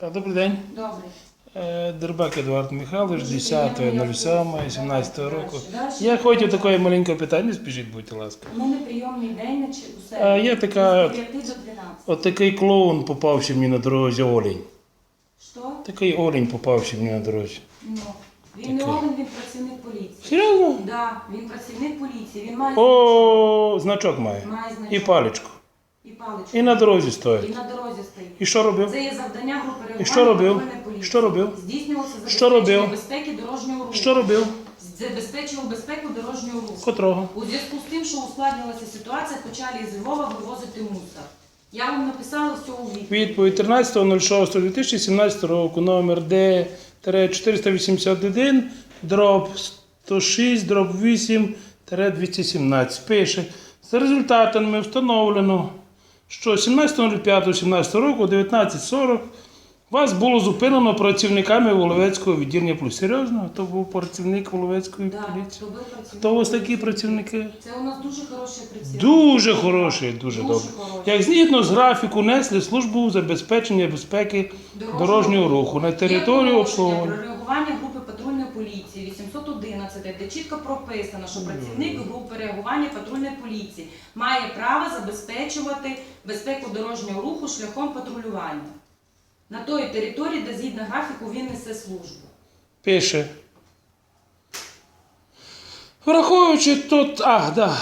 А, Добрий день. Добре. Е, Дербак Едуард Михайлович, Дуже 10.07.17 приємно. року. Я хотів такої маленького питання, спішіть, будьте ласка. У мене прийомний день на чи- у себе. А, така- З 9 до 12. От такий клоун попався мені на дорозі олень. Що? Такий олень попався мені на дорозі. Ну, він не Такий. олен, він працівник поліції. Серйозно? Да, він працівник поліції. Він має, О, значок має. І паличку. І паличку. І на дорозі стоїть. І на дорозі стоїть. І що робив? Це є завдання групи реагування І що робив? патрульної поліції. Що робив? Здійснювалося Що робив? забезпечення безпеки дорожнього руху. Що робив? Забезпечував безпеку дорожнього руху. Котрого? У зв'язку з тим, що ускладнилася ситуація, почали із Львова вивозити мусор. Я вам написала все у відповідь. Відповідь 13.06.2017 року, номер Д-481, дроб 106, дроб 8, 217. Пише, за результатами встановлено, що 17.05.17 року о 19.40 вас було зупинено працівниками Воловецького відділення плюс. Серйозно? То був працівник Воловецької Да, поліції? то працівник Хто у вас такі працівники? Це у нас дуже хороший працівник. Дуже хороший, дуже, Дуже добре. хороший. Як згідно з графіку несли службу забезпечення безпеки дорожнього руху на Є території положення обслуговування. Групи 811, де чітко прописано, що працівник групи реагування патрульної поліції має право забезпечувати безпеку дорожнього руху шляхом патрулювання на тої території, де згідно графіку він несе службу. Пише. Враховуючи тут, а, да,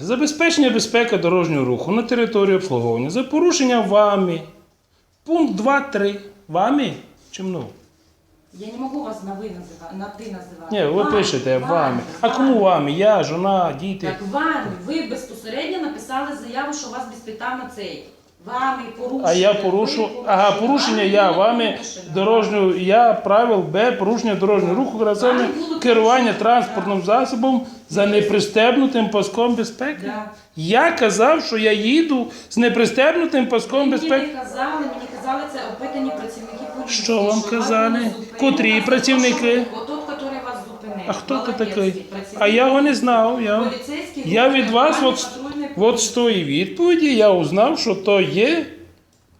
забезпечення безпеки дорожнього руху на території обслуговування за порушення вами. Пункт 2.3. Вами чи мною? Я не можу вас на ви називати, на ти називати. Ні, ви Вами, пишете вами. А кому вами? Я, жона, діти. Так вами. Ви безпосередньо написали заяву, що вас безпитав на цей. Вами порушення. А я Ви порушу, ага, порушення я вами дорожнього, я правил Б, порушення дорожнього руху, грацевне керування транспортним засобом за непристебнутим паском безпеки. Да. Я казав, що я їду з непристебнутим паском Мені безпеки. не казали, мені казали, це опитані працівники. Що вам казали? Котрі працівники? що- який вас зупинив. А хто ти такий? А я його не знав. Я, Поліцейський я від вас от, от з тої відповіді я узнав, що то є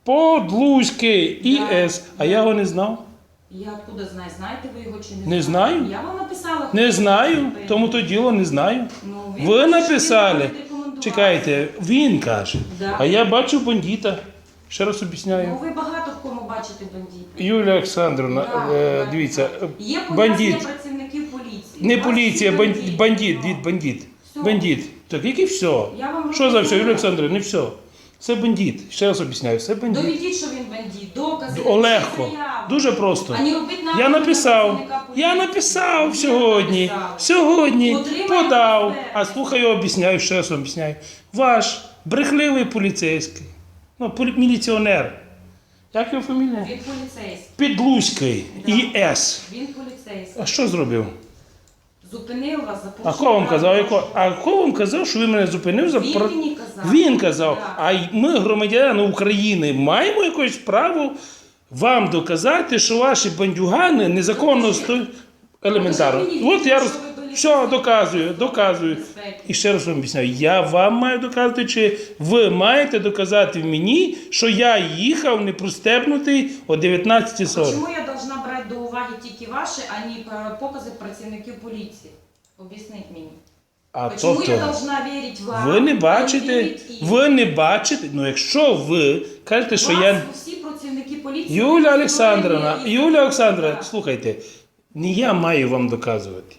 Подлузький ІС, а я його не знав. Я откуда знаю, знаєте ви його чи не, Не знаю. Я вам написала. Не знаю, тому то діло не знаю. Ну, Ви каже, що він написали. вам. Чекайте, він каже. Да. А я бачив бандита. Ще раз Ну, об'ясняю. ви багато в кому бачите бандитів. Юлія Олександровна, Да, е, да. дивіться, е, Є бандит. працівників поліції. Не У поліція, всі бандит, бандит, дід, бандит. Все. Бандит. Так, який все? Я вам Що за все. Юлія Олександровна, не все. Це бандит. Ще раз об'ясняю, це бандит. Доведіть, що він бандит, докази. Заяву. Дуже просто. А не робіть Я написав, працівника поліції. я написав сьогодні, написав. сьогодні Отримай подав. себе. А слухай, я об'ясняю, ще раз об'ясняю. Ваш брехливий поліцейський, ну, полі- міліціонер. Як його фамілія? Він поліцейський. Підлузький, Да. ІС. Він поліцейський. А що зробив? Зупинив вас за А хто вам казав? яко- А хто вам казав, що ви мене зупинив за Він про- мені казав. Він казав, Да. а й ми, громадяни України, маємо якесь право вам доказати, що ваші бандюгани незаконно стоять елементарно. От я роз... що все доказую, доказую. І ще раз вам об'ясняю, я вам маю доказати, чи ви маєте доказати мені, що я їхав не пристебнутий о 19.40. Чому я должна брати до уваги тільки ваші, а не е, покази працівників поліції? Об'ясніть мені. А Чому тобто, я должна вірити вам? ви не бачите, ви не бачите, ну якщо ви кажете, що Вас я. всі працівники поліції... Юля Олександровна, Юля Олександровна, слухайте, не я маю вам доказувати.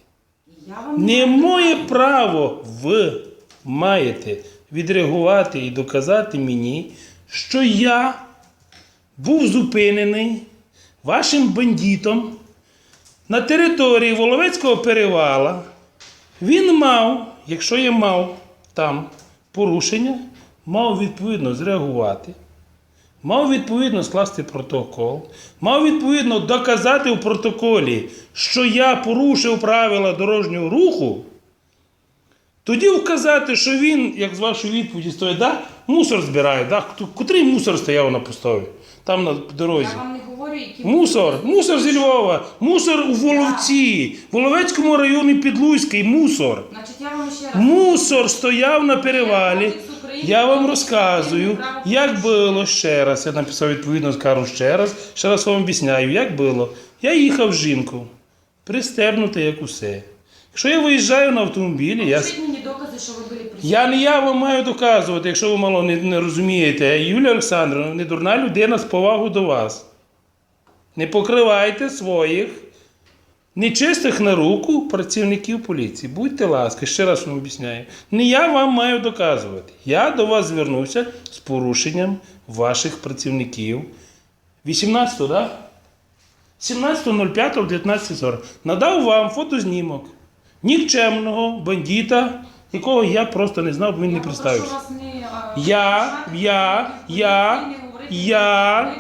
Не моє право ви маєте відреагувати і доказати мені, що я був зупинений вашим бандитом на території Воловецького перевала. Він мав, якщо я мав там порушення, мав відповідно зреагувати. Мав відповідно скласти протокол, мав відповідно доказати у протоколі, що я порушив правила дорожнього руху, тоді вказати, що він, як з вашої відповіді стоїть, да, мусор збирає. Да? Котрий мусор стояв на постові, там на дорозі. Я вам не говорю, які... Мусор, мусор зі Львова, мусор у Воловці, в Воловецькому районі Підлуйський, мусор. Значить, я вам ще раз... Мусор стояв на перевалі. України Я вам розказую, як було ще раз. Я написав відповідно, скажу ще раз. Ще раз вам об'ясняю, як було. Я їхав з жінкою, пристебнута, як усе. Якщо я виїжджаю на автомобілі, я. Мені докази, що ви були присутні. Я не я вам маю доказувати, якщо ви мало не, не розумієте. Юлія Олександровна не дурна людина з повагу до вас. Не покривайте своїх нечистих на руку працівників поліції. Будьте ласки, ще раз вам об'ясняю. Не я вам маю доказувати. Я до вас звернувся з порушенням ваших працівників. 18-го, так? 17.05.1940. Надав вам фотознімок нікчемного бандита, якого я просто не знав, бо він не представився. Я, я, я, я,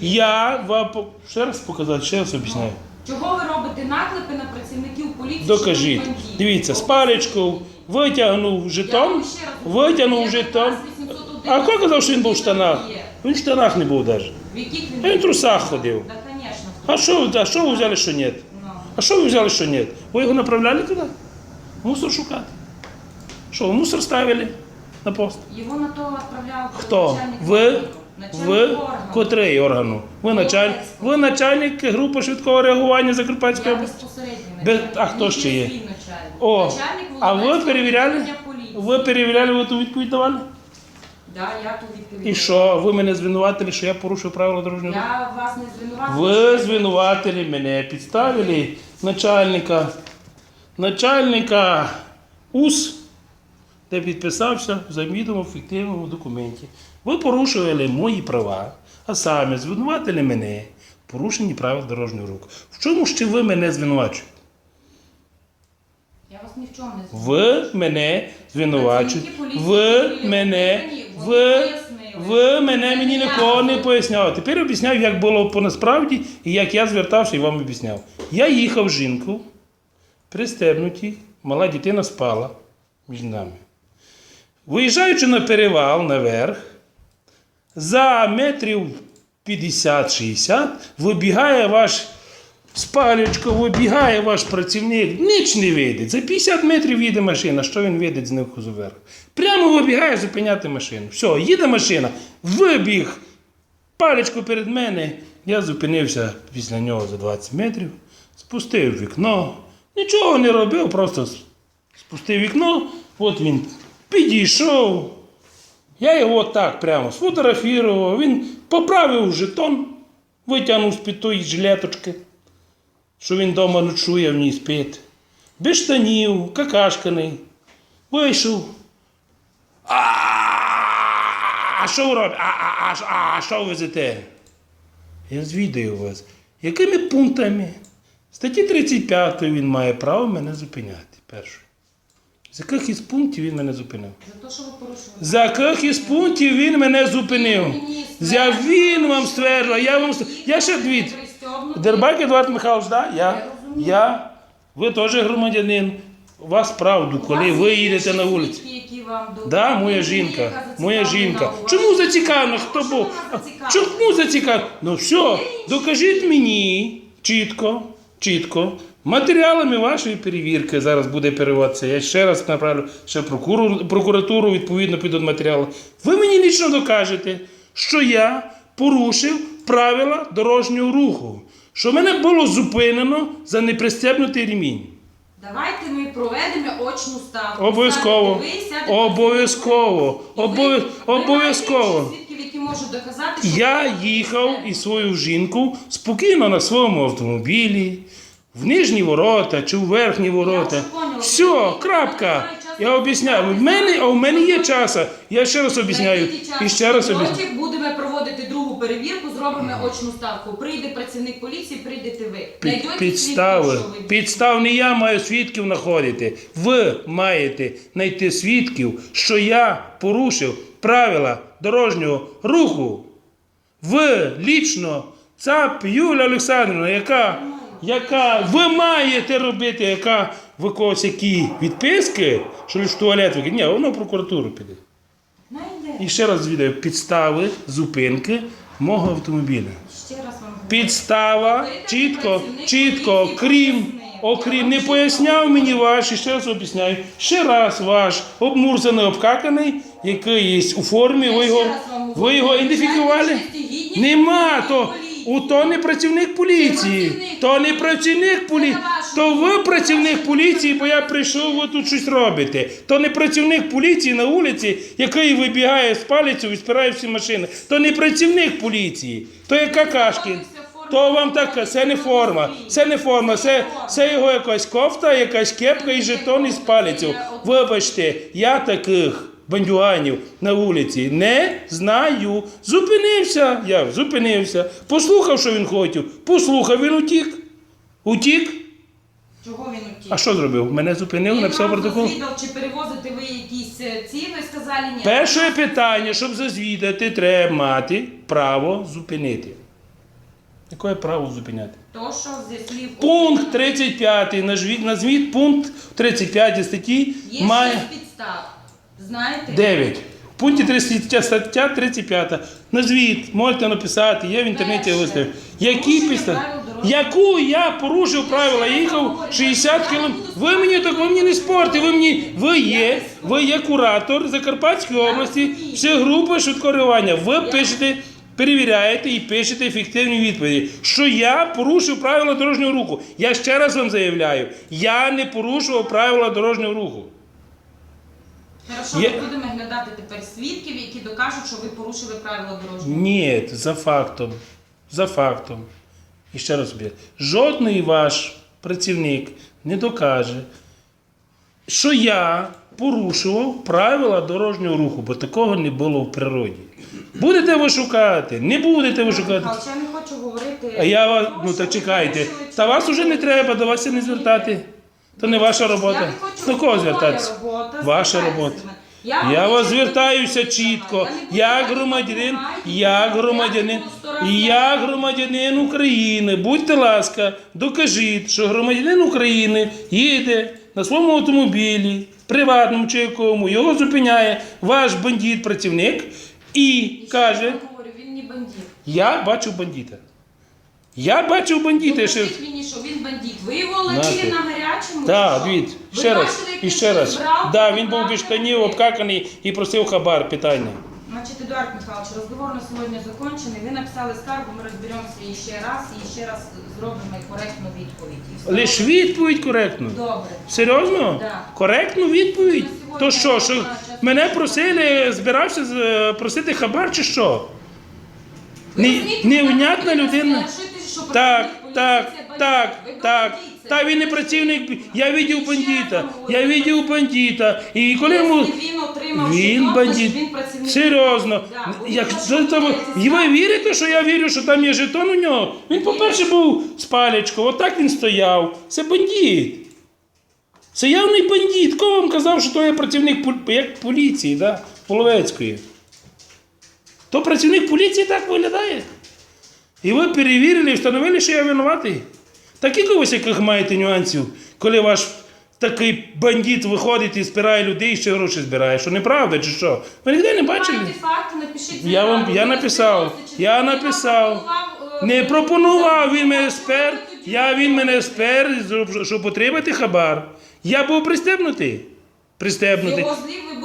Я вам ще раз показати, ще раз об'ясняю. Чого ви робите наклепи на працівників поліції? Докажіть. що бандити? Дивіться, з паличкою витягнув Я жетон, ще раз говорю, витягнув я жетон. наказ 811 А хто казав, що він був в штанах? є. Він в штанах не був навіть. В яких він Він в трусах ходив. Да, конечно. А що, ви- а що ви взяли, що ні? Ну. А що ви взяли, що ні? Ви його направляли туди? Мусор шукати. Що, ви мусор ставили на пост? Його на то відправляв Хто? начальник Ви? Органу. котрий органу? Ви начальник, ви начальник групи швидкого реагування Закарпатської області? безпосередньо Без- а хто ще є. О, а ви перевіряли? Ви перевіряли, ви ту відповідь давали? Да, я ту відповідь. І що, ви мене звинуватили, що я порушив правила дорожнього руху? Я вас не звинувачую. Ви звинуватили мене, підставили начальника, начальника УС, де підписався в завідомо фіктивному документі. Ви порушували мої права, а саме звинуватили мене в порушенні правил дорожнього руху. В чому ще ви мене звинувачуєте? Я вас ні в чому не звинувачую. Ви мене звинувачуєте. Поліції Ви мене, вони ви, ви мене мені нікого не поясняв. Тепер об'ясняю, як було по насправді і як я звертався і вам об'ясняв. Я їхав жінку, пристебнутій, мала дитина спала між нами. Виїжджаючи на перевал наверх, за метрів 50-60 вибігає ваш з паличкою, вибігає ваш працівник, ніч не видить. За 50 метрів їде машина. Що він видить з нивку зверху? Прямо вибігає зупиняти машину. Все, їде машина, вибіг паличку перед мене. Я зупинився після нього за 20 метрів, спустив вікно, нічого не робив, просто спустив вікно, от він підійшов. Я його так прямо сфотографував, він поправив жетон, витягнув з-під тої жилеточки, що він вдома ночує в ній спить. Без штанів, какашканий. Вийшов. А, що ви робите? А, що везете? Я звідаю вас. Якими пунктами? Статті 35 він має право мене зупиняти. Перше. З яких із пунктів він мене зупинив? За те, що ви порушили. З яких із пунктів він мене зупинив? Я він вам стверджував, я вам ст- я ще дивіться. Дербак Едуард Михайлович, да? Я, я, ви теж громадянин. У вас правду, коли ви їдете на вулиці. Да, моя жінка, моя жінка. Чому зацікавлено? Хто був? Чому зацікавлено? Ну все, докажіть мені чітко, чітко. Матеріалами вашої перевірки зараз буде переводитися. Я ще раз направлю ще прокуратуру відповідно під матеріали. Ви мені лічно докажете, що я порушив правила дорожнього руху, що мене було зупинено за непристебнутий ремінь. Давайте ми проведемо очну ставку. Обов'язково. Обов'язково. І Обов'язково. можуть доказати, що Я їхав із свою жінку спокійно на своєму автомобілі, в нижні ворота чи в верхні ворота. Все, крапка. Я об'ясняю. В мене, а в мене є час. Я ще раз об'ясняю. І ще раз об'ясняю. Будемо проводити другу перевірку, зробимо очну ставку. Прийде працівник поліції, прийдете ви. Під, підстави. свідків, що ви Підстав не я маю свідків знаходити. Ви маєте знайти свідків, що я порушив правила дорожнього руху. Ви лічно, ЦАП Юля Олександрівна, яка, яка ви маєте робити, яка ви когось які відписки, що лише в туалет викине. Ні, воно в прокуратуру піде. І ще раз звідаю підстави зупинки мого автомобіля. Ще раз вам. Підстава чітко, чітко, поліції крім окрім не поясняв мені ваш, і ще раз об'ясняю, ще раз ваш обмурзаний, обкаканий, який є у формі, ви його, ви його ідентифікували? Нема, то у то не працівник поліції, то не працівник поліції, то ви працівник поліції, бо я прийшов, ви тут щось робите. То не працівник поліції на вулиці, який вибігає з палицю і спирає всі машини. То не працівник поліції, то є какашкін. То вам так, це не форма, це не форма, це, це його якась кофта, якась кепка і жетон із палицю. Вибачте, я таких бандюганів на вулиці не знаю. Зупинився, я зупинився, послухав, що він хотів, послухав, він утік. Утік. Чого він утік? А що зробив? Мене зупинив, написав протокол. чи перевозите ви якісь е, ці, ви сказали ні. Перше питання, щоб зазвідати, треба мати право зупинити. Яке право зупиняти? То, що зі слів Пункт 35. Назвіть, назвіть пункт 35 статті Є має підстав. Знаєте? 9. В пункті 30, стаття 35. Назвіть, можете написати, є в інтернеті Перше. Які Порушення підстави? правил дорожнього Яку я порушив правила, їхав 60 я км. буду Ви мені так ви мені не спорте, ви мені ви є, ви є куратор Закарпатської області, ще група швидкоригування. Ви пишете, перевіряєте і пишете ефективні відповіді, що я порушив правила дорожнього руху. Я ще раз вам заявляю, я не порушував правила дорожнього руху. Хорошо, Є- ми будемо глядати тепер свідків, які докажуть, що ви порушили правила дорожнього. Ні, за фактом. За фактом. І ще раз собі. Жодний ваш працівник не докаже, що я порушував правила дорожнього руху, бо такого не було в природі. Будете ви шукати, не будете ви шукати. Михайлович, я не хочу говорити. А я вас, ну так чекайте. Та вас уже не треба, до вас це не звертати. То не ваша робота. До кого звертатися? Ваша робота. Я вас звертаюся чітко, Я громадянин, я громадянин, я- громадянин України. Будьте ласка, докажіть, що громадянин України їде на своєму автомобілі, приватному чи якому, його зупиняє ваш бандит-працівник і І каже. Я бачив бандита. Я бачив бандита. Я ще... Докажіть мені, що він бандит. Ви його летіли на гарячому? Так, чи що? дивіться, Ви ще раз, бачили, як і він ще раз. брав, Да, він був без штанів, обкаканий і просив хабар питання. Значит, Эдуард Михайлович, разговор на сьогодні закончений. Ви написали скаргу, ми розберемося і ще раз, і ще раз зробимо коректну відповідь. І все. Лиш відповідь коректну. Добре. Серйозно? Да. Коректну відповідь? Ну, То сьогодні що, що вона мене просили, збирався з- е, просити хабар чи що? Ви Не- розумієте, невнятна ви людина. стверджуєте, що Так, працівник так, поліції це так, бандит. Ви так. доведіть це. Та він не працівник. Я видів Ще бандита. Я видів бандита. І коли Якщо йому. він отримав Він бандит. значить він працівник. Серйозно. Да, він там, і ви вірите, що я вірю, що там є жетон у нього? Він, по-перше, був з паличкою, отак він стояв. Це бандит. Це явний бандит. Хто вам казав, що то є працівник пол- як поліції, да? Половецької? То працівник поліції так виглядає. І ви перевірили і встановили, що я винуватий. Так і ось яких маєте нюансів, коли ваш такий бандит виходить і спирає людей і ще гроші збирає. Що неправда чи що? Ви ніде не бачили? Я вам- я написав. Я написав. е, Не пропонував він мене спер. Я він мене ви- спер, щоб отримати хабар. Я був пристебнутий. Пристебнутий.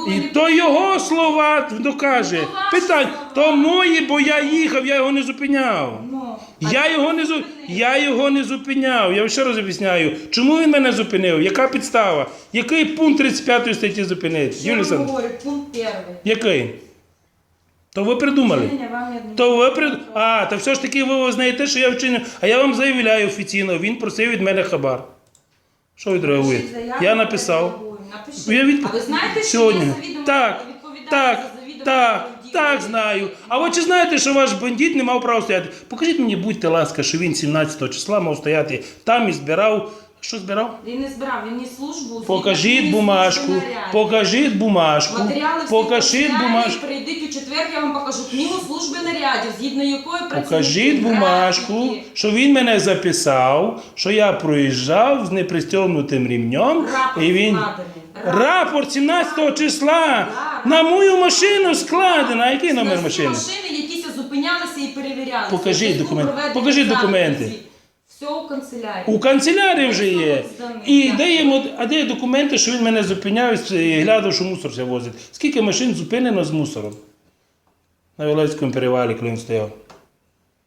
І то його слова докаже. Ну, то Питань, то мої, бо я їхав, я його не зупиняв. Ну, Я його не зу... я його не зупиняв. Я ще раз об'ясняю, чому він мене зупинив? Яка підстава? Який пункт 35 статті зупинити? Вам говорю, пункт перший. який? То ви придумали. То ви прид... А, то все ж таки ви знаєте, що я вчинив. А я вам заявляю офіційно, він просив від мене хабар. Що ви реагуєте? Я написав. Напишіть. Я відп... А ви знаєте, що Сьогодні. є завідомо Так, відповідальність так, за завідомо так, правдиві так, знаю. А ви чи знаєте, що ваш бандит не мав права стояти? Покажіть мені, будьте ласка, що він 17 числа мав стояти там і збирав. Що збирав? Він не збирав, він ніс службу. Покажіть бумажку, покажіть бумажку, Матеріали всі покажіть бумажку. Прийдіть у четвер, я вам покажу книгу служби нарядів, згідно якої працюють Покажіть бумажку, що він мене записав, що я проїжджав з непристегнутим ремнем. Рапорт І він складений. Рапорт 17 числа на мою машину складено. А який номер машини? машини, якіся зупинялися і перевірялися. Покажіть документи. Покажіть документи. Все у канцелярії. У канцелярії вже є. І де, йому, а де є документи, що він мене зупиняв і глядав, що мусор все возить. Скільки машин зупинено з мусором? На Вілецькому перевалі, коли він стояв.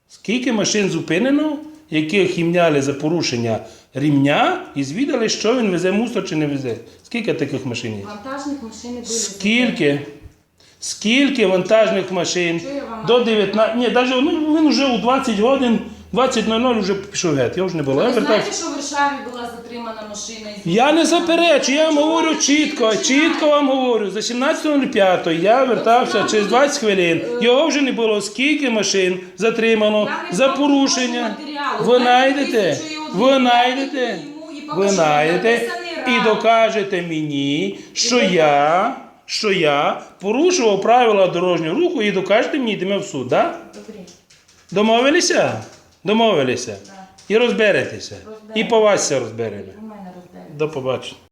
Скільки машин зупинено, яких їмняли за порушення рівня і звідали, що він везе мусор чи не везе. Скільки таких машин є? Вантажних машин були. Скільки? Скільки вантажних машин до 19. Ні, навіть ну, він вже у 20 годин, 20.00 вже пішов геть. Я вже не було. Я Ви знаєте, що в Варшаві була затримана машина Я не заперечую, я вам говорю чітко, чітко вам говорю. За 17.05 я вертався через 20 хвилин. Його вже не було. Скільки машин затримано за порушення? Ви знайдете? Ви знайдете? Ви знайдете і докажете мені, що я, що я порушував правила дорожнього руху і докажете мені, йдемо в суд. Да? Домовилися? Домовилися. Да. І розберетеся. І по вас все розберемо. До побачення.